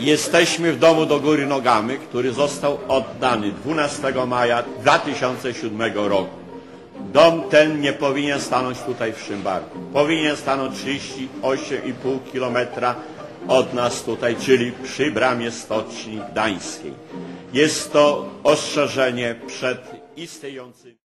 Jesteśmy w domu do góry nogamy, który został oddany 12 maja 2007 roku. Dom ten nie powinien stanąć tutaj w Szymbarku. Powinien stanąć 38,5 kilometra od nas tutaj, czyli przy bramie Stoczni Gdańskiej. Jest to ostrzeżenie przed istniejącym...